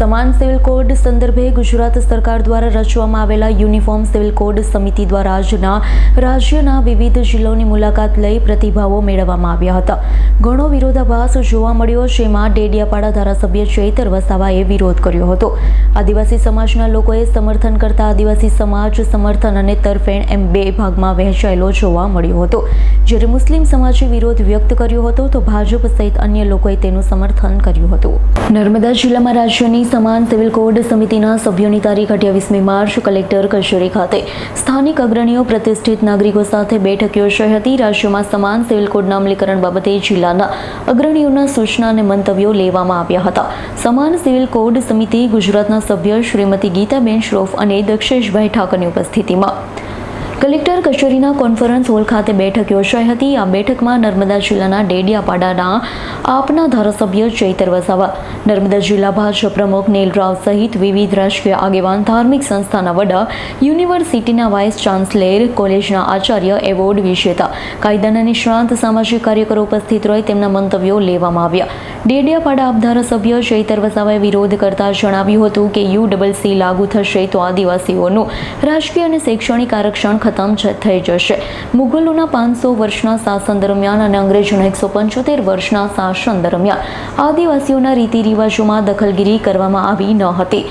સમાન civil code સંદર્ભે ગુજરાત સરકાર દ્વારા રચવામાં આવેલા યુનિફોર્મ સિવિલ કોડ સમિતિ દ્વારા આજના રાજ્યના વિવિધ જિલ્લાઓની મુલાકાત લઈ પ્રતિભાવો મેળવવામાં આવ્યા હતા. ઘણો વિરોધાભાસ જોવા મળ્યો, જેમાં ડેડિયાપાડા ધારાસભ્ય ચૈતર વસાવાએ વિરોધ કર્યો હતો. આદિવાસી સમાજના લોકોએ સમર્થન કરતા આદિવાસી સમાજ સમર્થન અને તરફેણ એમ બે ભાગમાં વહેંચાયેલો જોવા મળ્યો હતો. જ્યારે મુસ્લિમ સમાજે વિરોધ વ્યક્ત કર્યો હતો, તો ભાજપ સહિત અન્ય લોકોએ તેનું સમર્થન કર્યું હતું. નર્મદા જિલ્લામાં રાજ્યની સમાન સિવિલ કોડ સમિતિના સભ્યોની તારીખ અઠ્યાવીસમી માર્ચ કલેક્ટર કચેરી ખાતે. સ્થાનિક અગ્રણીઓ પ્રતિષ્ઠિત નાગરિકો સાથે બેઠક યોજાઈ હતી રાજ્યમાં સમાન સિવિલ કોડના અમલીકરણ બાબતે જિલ્લાના અગ્રણીઓના સૂચના અને મંતવ્યો લેવામાં આવ્યા હતા. સમાન સિવિલ કોડ સમિતિ ગુજરાતના સભ્ય શ્રીમતી ગીતાબેન શ્રોફ અને દક્ષેશભાઈ ઠાકરની ઉપસ્થિતિમાં. કલેક્ટર કચેરીના કોન્ફરન્સ હોલ ખાતે બેઠક યોજાઈ હતી. આ બેઠકમાં નર્મદા જિલ્લાના ડેડિયાપાડાના આપના ધારાસભ્ય ચૈતર વસાવા, નર્મદા જિલ્લા ભાજપ પ્રમુખ નીલરાવ સહિત વિવિધ રાજકીય આગેવાન, ધાર્મિક સંસ્થાના વડા, યુનિવર્સિટીના વાઇસ ચાન્સલેર, કોલેજના આચાર્ય એવોર્ડ વિજેતા, કાયદાના નિષ્ણાંત સામાજિક કાર્યકરો ઉપસ્થિત રહી તેમના મંતવ્યો લેવામાં આવ્યા. ડેડિયાપાડા આપ ધારાસભ્ય ચૈતર વસાવાએ વિરોધ કરતા જણાવ્યું હતું કે યુ ડબલ સી લાગુ થશે તો આદિવાસીઓનું રાજકીય અને શૈક્ષણિક આરક્ષણ ખતમ થઈ જશે. મુગલોના પાંચસો વર્ષના શાસન દરમિયાન અને અંગ્રેજોના એકસો પંચોતેર વર્ષના શાસન દરમિયાન આદિવાસીઓના રીતિ રિવાજોમાં દખલગીરી કરવામાં આવી ન હતી.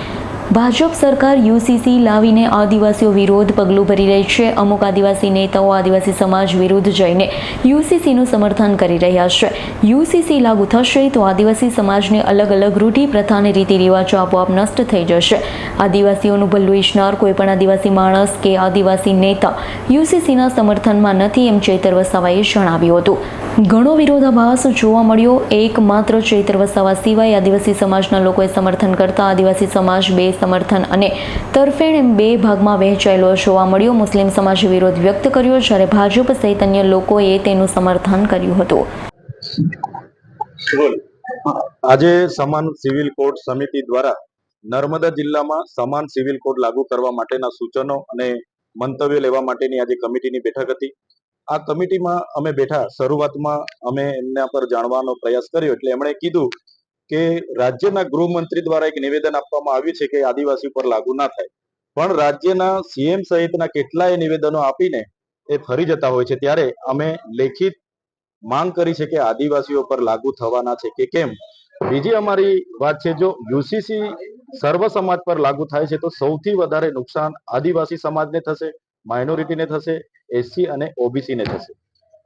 ભાજપ સરકાર યુસીસી લાવીને આદિવાસીઓ વિરોધ પગલું ભરી રહી છે. અમુક આદિવાસી નેતાઓ આદિવાસી સમાજ વિરુદ્ધ જઈને યુસીસીનું સમર્થન કરી રહ્યા છે. યુસીસી લાગુ થશે તો આદિવાસી સમાજને અલગ અલગ રૂઢિ પ્રથા અને રીતિ રિવાજો આપોઆપ નષ્ટ થઈ જશે. આદિવાસીઓનું ભલું ઈચ્છનાર કોઈપણ આદિવાસી માણસ કે આદિવાસી નેતા યુસીસીના સમર્થનમાં નથી એમ ચેતર વસાવાએ જણાવ્યું હતું. ઘણો વિરોધાભાસ જોવા મળ્યો. એકમાત્ર ચૈત્ર વસાવા સિવાય આદિવાસી સમાજના લોકોએ સમર્થન કરતા આદિવાસી સમાજ બે સમર્થન અને તરફેણ એમ બે ભાગમાં વહેંચાયેલો જોવા મળ્યો. મુસ્લિમ સમાજે વિરોધ વ્યક્ત કર્યો જ્યારે ભાજપ સહિત અન્ય લોકોએ તેનું સમર્થન કર્યું હતું. આજે સમાન સિવિલ કોડ સમિતિ દ્વારા નર્મદા જિલ્લામાં સમાન સિવિલ કોડ લાગુ કરવા માટેના સૂચનો અને મંતવ્યો લેવા માટેની આજે કમિટીની બેઠક હતી. આ કમિટીમાં અમે બેઠા. શરૂઆતમાં અમે એમના પર જાણવાનો પ્રયાસ કર્યો. એટલે એમણે કીધું કે રાજ્યના ગૃહમંત્રી દ્વારા એક નિવેદન આપવામાં આવ્યું છે કે આદિવાસી ઉપર લાગુ ના થાય. પણ રાજ્યના સીએમ સહિતના કેટલાય નિવેદનો આપીને એ ફરી જતા હોય છે. ત્યારે અમે લેખિત માંગ કરી છે કે આદિવાસીઓ પર લાગુ થવાના છે કે કેમ? બીજી અમારી વાત છે, જો યુસીસી સર્વ સમાજ પર લાગુ થાય છે, તો સૌથી વધારે નુકસાન આદિવાસી સમાજને થશે. માઇનોરિટીને થશે, એસસી અને ઓબીસીને થશે.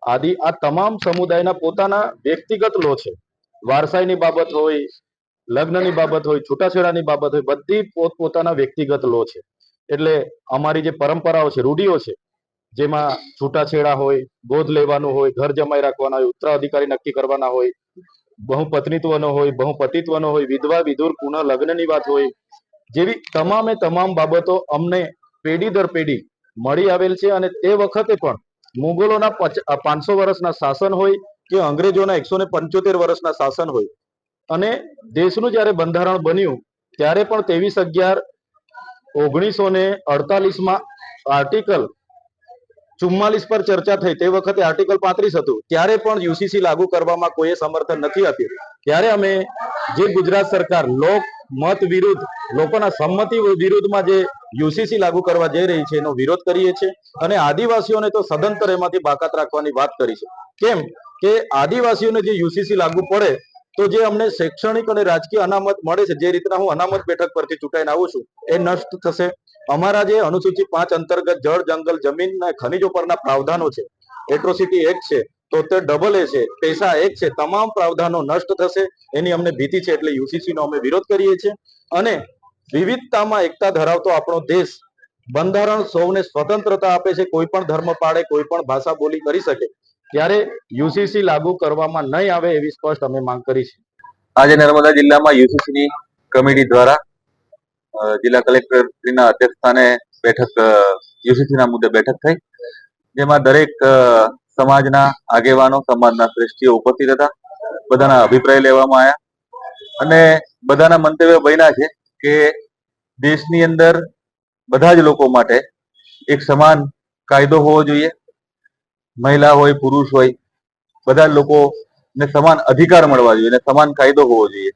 આદિ, આ તમામ સમુદાયના પોતાના વ્યક્તિગત લો છે. વારસાઈની બાબત હોય, લગ્નની બાબત હોય, છૂટાછેડાની બાબત હોય, બધી પોતપોતાના વ્યક્તિગત લો છે. એટલે અમારી જે પરંપરાઓ છે, રૂઢિઓ છે, જેમાં છૂટાછેડા હોય, ગોદ લેવાનું હોય, ઘર જમાઈ રાખવાના હોય, ઉત્તરાધિકારી નક્કી કરવાના હોય, બહુપત્નીત્વનો હોય, બહુપતિત્વનો હોય, વિધવા, વિધુર, પુનઃ લગ્નની વાત હોય, જેવી તમામે તમામ બાબતો અમને પેઢી દર પેઢી મળી આવેલ છે અને તે વખતે પણ મુગલોના પાંચસો વર્ષના શાસન હોય કે અંગ્રેજોના એકસો ને પંચોતેર વર્ષના શાસન હોય. અને દેશનું જ્યારે બંધારણ બન્યું, ત્યારે પણ ત્રેવીસ અગિયાર ઓગણીસો ને અડતાલીસમાં આર્ટિકલ ચુમ્માલીસ પર ચર્ચા થઈ. તે વખતે આર્ટિકલ પાંત્રીસ હતું. ત્યારે પણ યુસીસી લાગુ કરવામાં કોઈએ સમર્થન નથી આપ્યું. ત્યારે અમે જે ગુજરાત સરકાર લોક, મત વિરુદ્ધ, લોકોના સંમતિ વિરુદ્ધમાં જે યુસીસી લાગુ કરવા જઈ રહી છે, એનો વિરોધ કરીએ છીએ. અને આદિવાસીઓને તો સદંતર એમાંથી બાકાત રાખવાની વાત કરી છે. કેમ કે આદિવાસીઓને જે યુસીસી લાગુ પડે, તો જે અમને શૈક્ષણિક અને રાજકીય અનામત મળે છે, જે રીતના હું અનામત બેઠક પરથી ચૂંટાઈને આવું છું, એ નષ્ટ થશે. અમારા જે અનુસૂચિત પાંચ અંતર્ગત જળ, જંગલ, જમીન અને ખનિજો પરના પ્રાવધાનો છે એટ્રોસિટી એક્ટ છે તોતેર ડબલ એ છે. પૈસા એક છે. તમામ પ્રાવધાનો નષ્ટ થશે. એની અમને ભીતિ છે એટલે યુસીસી નો અમે વિરોધ કરીએ છીએ. અને વિવિધતામાં એકતા ધરાવતો આપણો દેશ બંધારણ સૌને સ્વતંત્રતા આપે છે. કોઈ પણ ધર્મ પાડે, કોઈ પણ ભાષા બોલી કરી શકે. ત્યારે યુસીસી લાગુ કરવામાં નહીં આવે એવી સ્પષ્ટ અમે માંગ કરી છે. આજે નર્મદા જિલ્લામાં યુસીસી ની કમિટી દ્વારા જિલ્લા કલેક્ટરના અધ્યક્ષ સ્થાને બેઠક યુસીસી ના મુદ્દે બેઠક થઈ. જેમાં દરેક સમાજના આગેવાનો, સમાજના શ્રેષ્ઠીઓ ઉપસ્થિત હતા. બધાના અભિપ્રાય લેવામાં આવ્યા. અને બધાના મંતવ્ય બન્યા છે કે દેશની અંદર બધા જ લોકો માટે એક સમાન કાયદો હોવો જોઈએ. મહિલા હોય, પુરુષ હોય, બધા લોકોને સમાન અધિકાર મળવા જોઈએ અને સમાન કાયદો હોવો જોઈએ.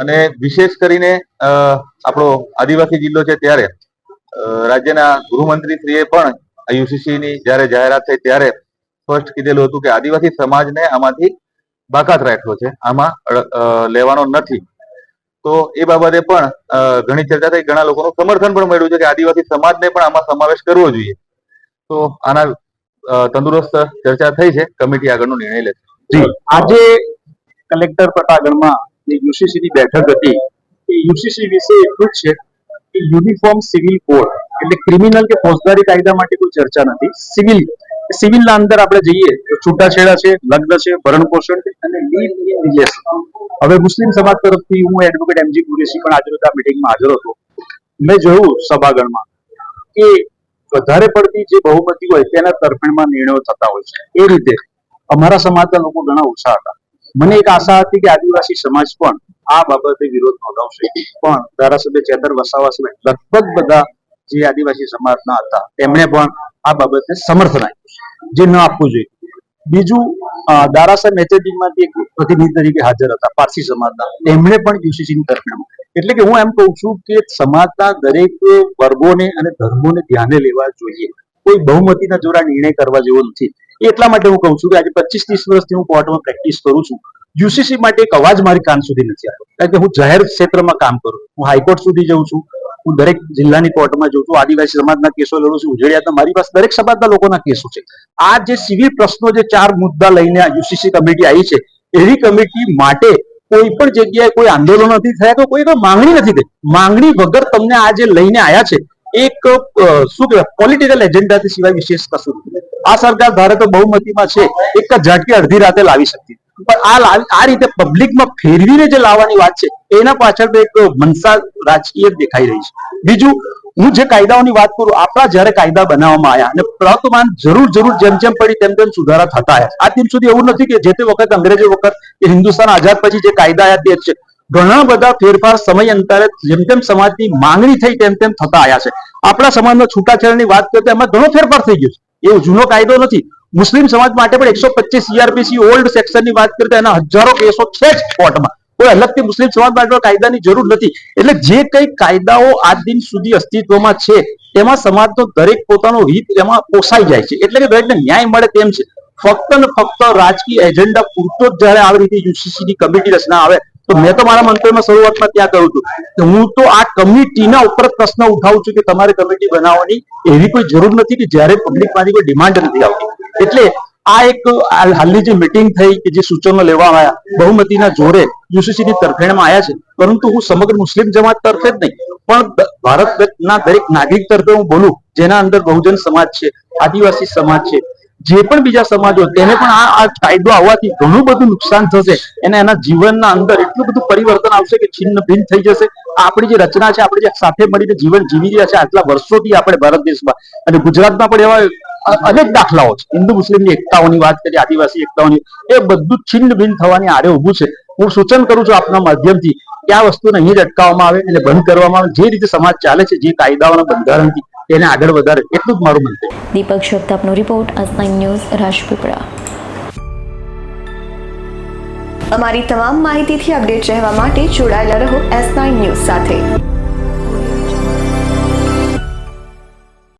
અને વિશેષ કરીને આપણો આદિવાસી જિલ્લો છે ત્યારે રાજ્યના ગૃહમંત્રી શ્રીએ પણ યુસીસી ની જ્યારે જાહેરાત થઈ ત્યારે સ્પષ્ટ કીધેલું હતું કે આદિવાસી સમાજને આમાંથી બાકાત રાખ્યો છે. આમાં લેવાનો નથી. તો એ બાબતે પણ ઘણી ચર્ચા થઈ, ઘણા લોકોનું સમર્થન પણ મળ્યું છે કે આદિવાસી સમાજને પણ આમાં સમાવેશ કરવો જોઈએ. તો આના તંદુરસ્ત ચર્ચા થઈ છે. કમિટી આગળનો નિર્ણય લેશે. આજે કલેક્ટર પટાગઢમાં જે યુસીસી ની બેઠક હતી, એ યુસીસી વિશે એટલું જ છે કે યુનિફોર્મ સિવિલ કોડ, એટલે ક્રિમિનલ કે ફોજદારી કાયદા માટે કોઈ ચર્ચા નથી. સિવિલ સિવિલના અંદર આપણે જઈએ છૂટાછેડા છે, લગ્ન છે ભરણ પોષણ અને હવે મુસ્લિમ સમાજ તરફથી હું એડવોકેટ એમજી કુરેશી પણ આજરોજ આ મિટિંગમાં હાજર હતો. મેં જોયું સભાગણમાં કે વધારે પડતી જે બહુમતી હોય તેના તરફેણમાં નિર્ણયો થતા હોય છે. એ રીતે અમારા સમાજના લોકો ઘણા ઓછા હતા. મને એક આશા હતી કે આદિવાસી સમાજ પણ આ બાબતે વિરોધ નોંધાવશે. પણ ધારાસભ્ય ચેતર વસાવા સિવાય લગભગ બધા જે આદિવાસી સમાજના હતા તેમણે પણ આ બાબતને સમર્થન આપ્યું જે ન આપવું જોઈએ. બીજું દારાસર દારાસાહેબ એક પ્રતિનિધિ તરીકે હાજર હતા, પારસી સમાજના. એમણે પણ યુસીસી ની તરફેણમાં એટલે કે હું એમ કહું છું કે સમાજના દરેક વર્ગોને અને ધર્મોને ધ્યાને લેવા જોઈએ. કોઈ બહુમતીના જોરા નિર્ણય કરવા જેવો નથી. એટલા માટે હું કહું છું કે આજે પચીસ ત્રીસ વર્ષથી હું કોર્ટમાં પ્રેક્ટિસ કરું છું. યુસીસી માટે એક અવાજ મારી કાન સુધી નથી આવ્યો. કારણ કે હું જાહેર ક્ષેત્રમાં કામ કરું હું હાઈકોર્ટ સુધી જઉં છું. હું દરેક જિલ્લાની કોર્ટમાં જઉં છું, આદિવાસી સમાજના કેસો લડું છું ઉજળિયાતના મારી પાસે દરેક સમાજના લોકોના કેસો છે. આ જે સિવિલ પ્રશ્નો જે ચાર મુદ્દા લઈને યુસીસી કમિટી આવી છે, એવી કમિટી માટે કોઈ પણ જગ્યાએ કોઈ આંદોલન નથી થયા કોઈ કોઈ માંગણી નથી થઈ. માંગણી વગર તમને આ જે લઈને આવ્યા છે એક શું કહેવાય પોલિટિકલ એજન્ડાથી સિવાય વિશેષ કશું આ સરકાર ધારે તો બહુમતીમાં છે, એક જ ઝાટકી અડધી રાતે લાવી શકતી પણ આ આ રીતે પબ્લિકમાં ફેરવીને જે લાવવાની વાત છે, એના પાછળ તો એક મનસા રાજકીય દેખાઈ રહી છે. બીજું, હું જે કાયદાઓની વાત કરું, આપણા જ્યારે કાયદા બનાવવામાં આવ્યા અને પ્રવર્તમાન જરૂર જરૂર જેમ જેમ પડી તેમ તેમ સુધારા થતા આવ્યા. આ દિન સુધી એવું નથી કે જે તે વખત અંગ્રેજો વખત કે હિન્દુસ્તાન આઝાદ પછી જે કાયદા આવ્યા તે છે. ઘણા બધા ફેરફાર સમય અંતરે જેમ તેમ સમાજની માંગણી થઈ તેમ તેમ થતા આવ્યા છે. આપણા સમાજમાં છૂટાછેડાની વાત કરીએ તો એમાં ઘણો ફેરફાર થઈ ગયો છે. એ જૂનો કાયદો નથી. મુસ્લિમ સમાજ માટે પણ એકસો પચીસ સીઆરપીસી ઓલ્ડ સેક્શનની વાત કરીએ તો એના હજારો કેસો છે જ કોર્ટમાં. કોઈ અલગથી મુસ્લિમ સમાજ માટે કાયદાની જરૂર નથી. એટલે જે કઈ કાયદાઓ આજ દિન સુધી અસ્તિત્વમાં છે તેમાં સમાજનો દરેક પોતાનો હિત એમાં પોસાઈ જાય છે. એટલે કે દરેકને ન્યાય મળે તેમ છે. ફક્ત ને ફક્ત રાજકીય એજન્ડા પૂરતો જ જયારે આવી રીતે યુસીસી ની કમિટી રચના આવે તો મેં તો મારા મંતવ્યમાં શરૂઆતમાં ત્યાં કહ્યું હતું કે હું તો આ કમિટીના ઉપર પ્રશ્ન ઉઠાવું છું કે તમારે કમિટી બનાવવાની એવી કોઈ જરૂર નથી કે જ્યારે પબ્લિકમાંથી કોઈ ડિમાન્ડ નથી આવતી. એટલે આ એક હાલની જે મિટિંગ થઈ કે જે સૂચનો લેવામાં આવ્યા, બહુમતીના જોરે યુસીસી ની તરફેણમાં આવ્યા છે. પરંતુ હું સમગ્ર મુસ્લિમ જમાત તરફે જ નહીં, પણ ભારતના દરેક નાગરિક તરફે હું બોલું, જેના અંદર બહુજન સમાજ છે, આદિવાસી સમાજ છે જે પણ બીજા સમાજો તેને પણ આ કાયદો આવવાથી ઘણું બધું નુકસાન થશે. અને એના જીવનના અંદર એટલું બધું પરિવર્તન આવશે કે છિન્ન ભિન્ન થઈ જશે. આપણી જે રચના છે, આપણે જે સાથે મળીને જીવન જીવી રહ્યા છે, આટલા વર્ષોથી આપણે ભારત દેશમાં. અને ગુજરાતમાં પણ એવા અનેક દાખલાઓ છે. હિન્દુ, મુસ્લિમની એકતાઓની વાત કરીએ, આદિવાસી એકતાઓની. એ બધું છિન્ન ભિન્ન થવાની આડે ઉભું છે. હું સૂચન કરું છું આપના માધ્યમથી કે આ વસ્તુને અહીં જ અટકાવવામાં આવે અને બંધ કરવામાં આવે. જે રીતે સમાજ ચાલે છે, જે કાયદાઓના બંધારણથી તેને આગળ વધારે એટલું જ મારું મન દીપક જગતાપનો રિપોર્ટ આજ ન્યૂઝ, રાજપીપળા. અમારી તમામ માહિતીથી અપડેટ રહેવા માટે જોડાયેલા રહો એસ ન્યૂઝ સાથે.